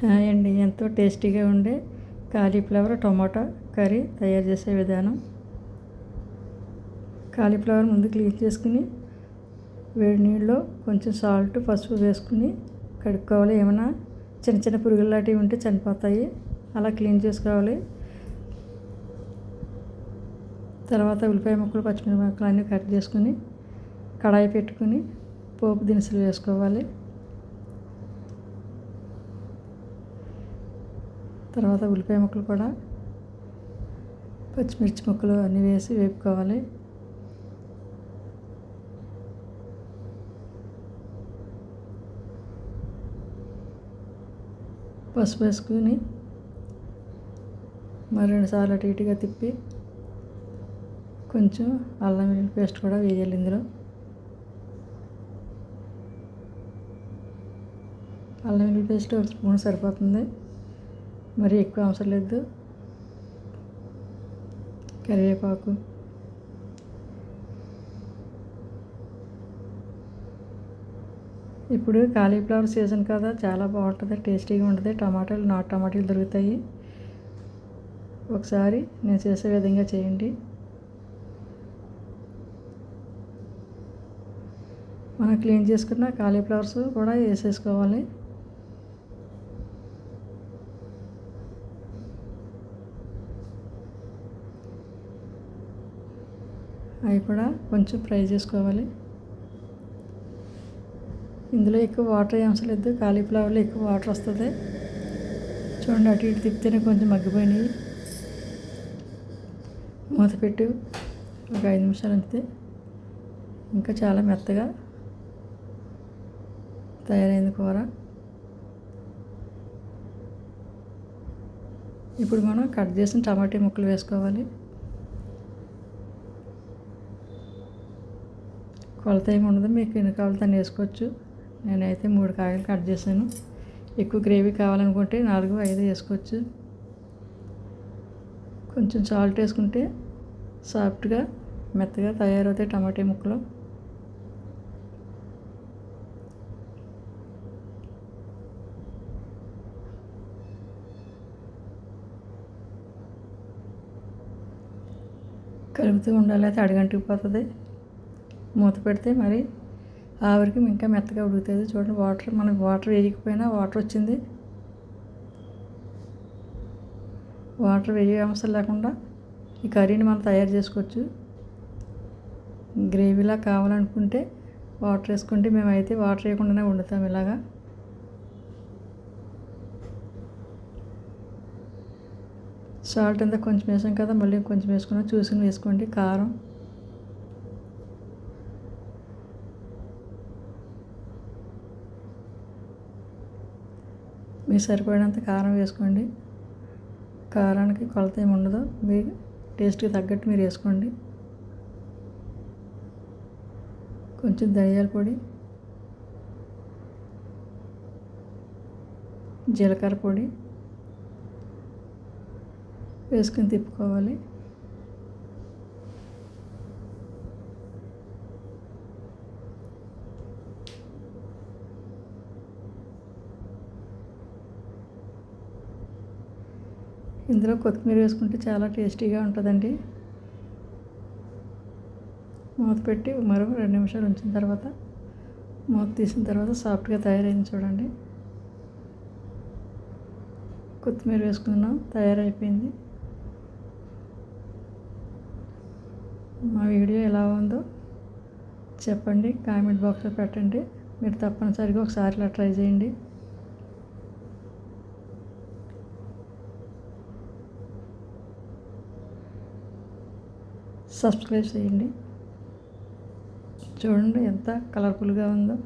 Hi అండి. ఎంతో టేస్టీగా ఉండే కాలీఫ్లవర్ టొమాటో కర్రీ తయారు చేసే విధానం. కాలీఫ్లవర్ ముందు క్లీన్ చేసుకుని వేడి నీళ్ళలో కొంచెం సాల్ట్ పసుపు వేసుకుని కడుక్కోవాలి. ఏమైనా చిన్న చిన్న పురుగులు లాంటివి ఉంటే చనిపోతాయి. అలా క్లీన్ చేసుకోవాలి. తర్వాత ఉల్లిపాయ ముక్కలు పచ్చిమిరపకాయ ముక్కలు అన్నీ కట్ చేసుకుని కడాయి పెట్టుకుని పోపు దినుసులు వేసుకోవాలి. తర్వాత ఉల్లిపాయ ముక్కలు కూడా పచ్చిమిర్చి ముక్కలు అన్నీ వేసి వేపుకోవాలి. పసుపు వేసుకుని మరి రెండుసార్లు అటు ఇటుగా తిప్పి కొంచెం అల్లం వెల్లుల్లి పేస్ట్ కూడా వేయాలి ఇందులో. అల్లం వెల్లుల్లి పేస్ట్ ఒక స్పూన్ సరిపోతుంది. మరి ఎక్కువ అవసరం లేదు. కరివేపాకు. ఇప్పుడు కాలీఫ్లవర్ సీజన్ కదా చాలా బాగుంటుంది టేస్టీగా ఉంటుంది. టమాటాలు నాటు టమాటాలు దొరుకుతాయి. ఒకసారి నేను చేసే విధంగా చేయండి. మనం క్లీన్ చేసుకున్న కాలీఫ్లవర్స్ కూడా వేసేసుకోవాలి. అవి కూడా కొంచెం ఫ్రై చేసుకోవాలి. ఇందులో ఎక్కువ వాటర్ ఏం అవసరం లేదు. కాలీఫ్లవర్లో ఎక్కువ వాటర్ వస్తుంది. చూడండి అటు ఇటు తిప్పితేనే కొంచెం మగ్గిపోయినాయి. మూత పెట్టి. ఒక ఐదు నిమిషాలు అంతే. ఇంకా చాలా మెత్తగా తయారైంది కూర. ఇప్పుడు మనం కట్ చేసిన టమాటా ముక్కలు వేసుకోవాలి. కొలత ఏమి ఉండదు మీకు ఎన్ని కావాలో తను వేసుకోవచ్చు. నేనైతే మూడు కాయలు కట్ చేశాను. ఎక్కువ గ్రేవీ కావాలనుకుంటే నాలుగు ఐదు వేసుకోవచ్చు. కొంచెం సాల్ట్ వేసుకుంటే సాఫ్ట్గా మెత్తగా తయారవుతాయి టమాటా ముక్కలు. కలుపుతూ ఉండాలి అయితే అడిగంటికి పోతుంది. మూత పెడితే మరి ఆవిరికి ఇంకా మెత్తగా ఉడుకుతుంది. చూడండి వాటర్ మనకి వాటర్ వేయకపోయినా వాటర్ వచ్చింది. వాటర్ వేయ అవసరం లేకుండా ఈ కర్రీని మనం తయారు చేసుకోవచ్చు. గ్రేవీలా కావాలనుకుంటే వాటర్ వేసుకుంటే మేమైతే వాటర్ వేయకుండానే వండుతాం ఇలాగా. సాల్ట్ అంతా కొంచెం వేసాం కదా మళ్ళీ కొంచెం వేసుకున్నాం చూసుకుని వేసుకోండి. కారం మీకు సరిపడినంత కారం వేసుకోండి. కారానికి కొలత ఏమి ఉండదు. మీ టేస్ట్కి తగ్గట్టు మీరు వేసుకోండి. కొంచెం ధనియాల పొడి జీలకర్ర పొడి వేసుకొని తిప్పుకోవాలి. ఇందులో కొత్తిమీర వేసుకుంటే చాలా టేస్టీగా ఉంటుందండి. మూత పెట్టి మరో రెండు నిమిషాలు ఉంచిన తర్వాత మూత తీసిన తర్వాత సాఫ్ట్గా తయారైంది చూడండి. కొత్తిమీర వేసుకున్నాం తయారైపోయింది. మా వీడియో ఎలా ఉందో చెప్పండి కామెంట్ బాక్స్లో పెట్టండి. మీరు తప్పనిసరిగా ఒకసారి ఇలా ట్రై చేయండి. సబ్స్క్రైబ్ చేయండి. చూడండి ఎంత కలర్ఫుల్గా ఉందో.